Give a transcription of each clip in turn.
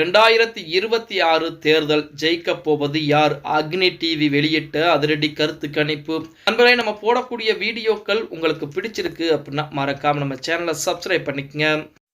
ரெண்டாயிரத்தி இருபத்தி ஆறு தேர்தல் ஜெயிக்க போவது யார்? அக்னி டிவி வெளியிட்ட அதிரடி கருத்து கணிப்பு. நண்பர்களே நம்ம போடக்கூடிய வீடியோக்கள் உங்களுக்கு பிடிச்சிருக்கு அப்படின்னா மறக்காம நம்ம சேனலை சப்ஸ்கிரைப் பண்ணிக்கங்க.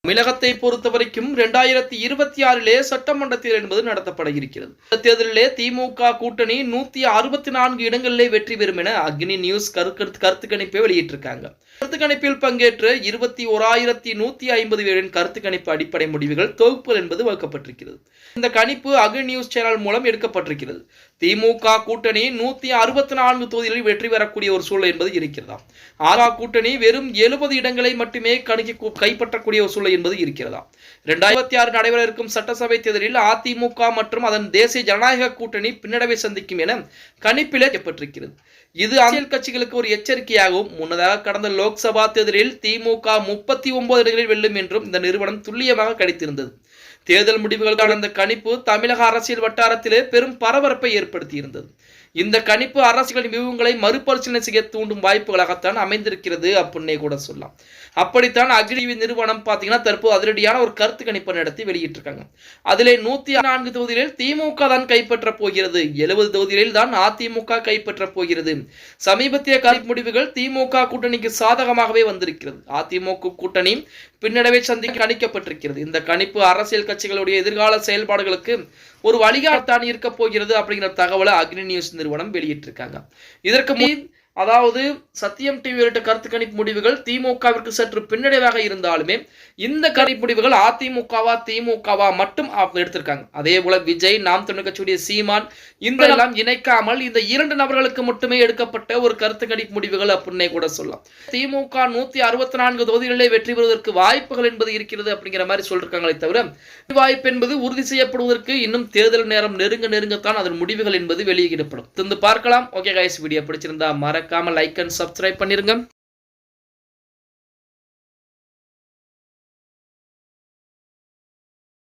தமிழகத்தை பொறுத்த வரைக்கும் இரண்டாயிரத்தி இருபத்தி ஆறிலே சட்டமன்ற தேர்தல் என்பது நடத்தப்பட இருக்கிறது இந்த தேர்தலிலே திமுக கூட்டணி நூத்தி அறுபத்தி நான்கு இடங்களிலே வெற்றி பெறும் என அக்னி நியூஸ் கருத்து கருத்து கணிப்பை வெளியிட்டிருக்காங்க. கருத்து கணிப்பில் பங்கேற்று இருபத்தி ஓராயிரத்தி நூத்தி ஐம்பது பேரின் கருத்து கணிப்பு அடிப்படை முடிவுகள் தொகுப்புகள் என்பது வகுக்கப்பட்டிருக்கிறது. இந்த கணிப்பு அக்னி நியூஸ் சேனல் மூலம் எடுக்கப்பட்டிருக்கிறது. திமுக கூட்டணி நூத்தி அறுபத்தி நான்கு தொகுதிகளில் வெற்றி பெறக்கூடிய ஒரு சூழல் என்பது இருக்கிறதா? ஆரா கூட்டணி வெறும் எழுபது இடங்களை மட்டுமே கணிக்க கைப்பற்றக்கூடிய ஒரு சூழல் என்பது இருக்கிறதா? இரண்டாயிரத்தி ஆறு நடைபெற இருக்கும் சட்டசபை தேர்தலில் அதிமுக மற்றும் அதன் தேசிய ஜனநாயக கூட்டணி பின்னடைவை சந்திக்கும் என கணிப்பிலே பெற்றிருக்கிறது இது அரசியல் கட்சிகளுக்கு ஒரு எச்சரிக்கையாகவும் முன்னதாக கடந்த லோக்சபா தேர்தலில் திமுக முப்பத்தி ஒன்பது இடங்களில் வெல்லும் என்றும் இந்த நிறுவனம் துல்லியமாக கணித்திருந்தது. தேர்தல் முடிவுகளுக்கான இந்த கணிப்பு தமிழக அரசியல் வட்டாரத்திலே பெரும் பரபரப்பை ஏற்படுத்தும் ஏற்படுத்தியிருந்தது. இந்த கணிப்பு அரசுகளின் வியூகங்களை மறுபரிசீலனை செய்ய தூண்டும் வாய்ப்புகளாகத்தான் அமைந்திருக்கிறது அப்படின்னே கூட சொல்லலாம். அப்படித்தான் அக்னிவி நிறுவனம் பார்த்தீங்கன்னா தற்போது அதிரடியான ஒரு கருத்து கணிப்பை நடத்தி வெளியிட்டிருக்காங்க. அதிலே நூத்தி நான்கு தொகுதிகளில் திமுக தான் கைப்பற்ற போகிறது. எழுபது தொகுதிகளில் தான் அதிமுக கைப்பற்ற போகிறது. சமீபத்திய கணிப்பு முடிவுகள் திமுக கூட்டணிக்கு சாதகமாகவே வந்திருக்கிறது. அதிமுக கூட்டணி பின்னடைவை சந்திக்க கணிக்கப்பட்டிருக்கிறது. இந்த கணிப்பு அரசியல் கட்சிகளுடைய எதிர்கால செயல்பாடுகளுக்கு ஒரு வழிகாட்டான் இருக்க போகிறது அப்படிங்கிற தகவலை அக்னி நியூஸ் நிறுவனம் வெளியிட்டிருக்காங்க. இதற்கு முன் அதாவது சத்தியம் டிவி உள்ளிட்ட கருத்து கணிப்பு முடிவுகள் திமுகவிற்கு சற்று பின்னடைவாக இருந்தாலுமே இந்த கணிப்பு முடிவுகள் அதிமுகவா திமுகவா மட்டும் எடுத்திருக்காங்க. அதே போல விஜய் நாம் தமிழ் கட்சியுடைய சீமான் இந்த எல்லாம் இணைக்காமல் இந்த இரண்டு நபர்களுக்கு மட்டுமே எடுக்கப்பட்ட ஒரு கருத்து கணிப்பு முடிவுகள் அப்படின்னே கூட சொல்லலாம். திமுக நூத்தி அறுபத்தி நான்கு தொகுதிகளிலே வெற்றி பெறுவதற்கு வாய்ப்புகள் என்பது இருக்கிறது அப்படிங்கிற மாதிரி சொல்லிருக்காங்களே தவிர வாய்ப்பு என்பது உறுதி செய்யப்படுவதற்கு இன்னும் தேர்தல் நேரம் நெருங்க நெருங்கத்தான் அதன் முடிவுகள் என்பது வெளியிடப்படும். திருந்து பார்க்கலாம். ஓகே கைஸ் வீடியோ பிடிச்சிருந்தா மறக்காமல் லைக் அண்ட் சப்ஸ்கிரைப் பண்ணிருங்க.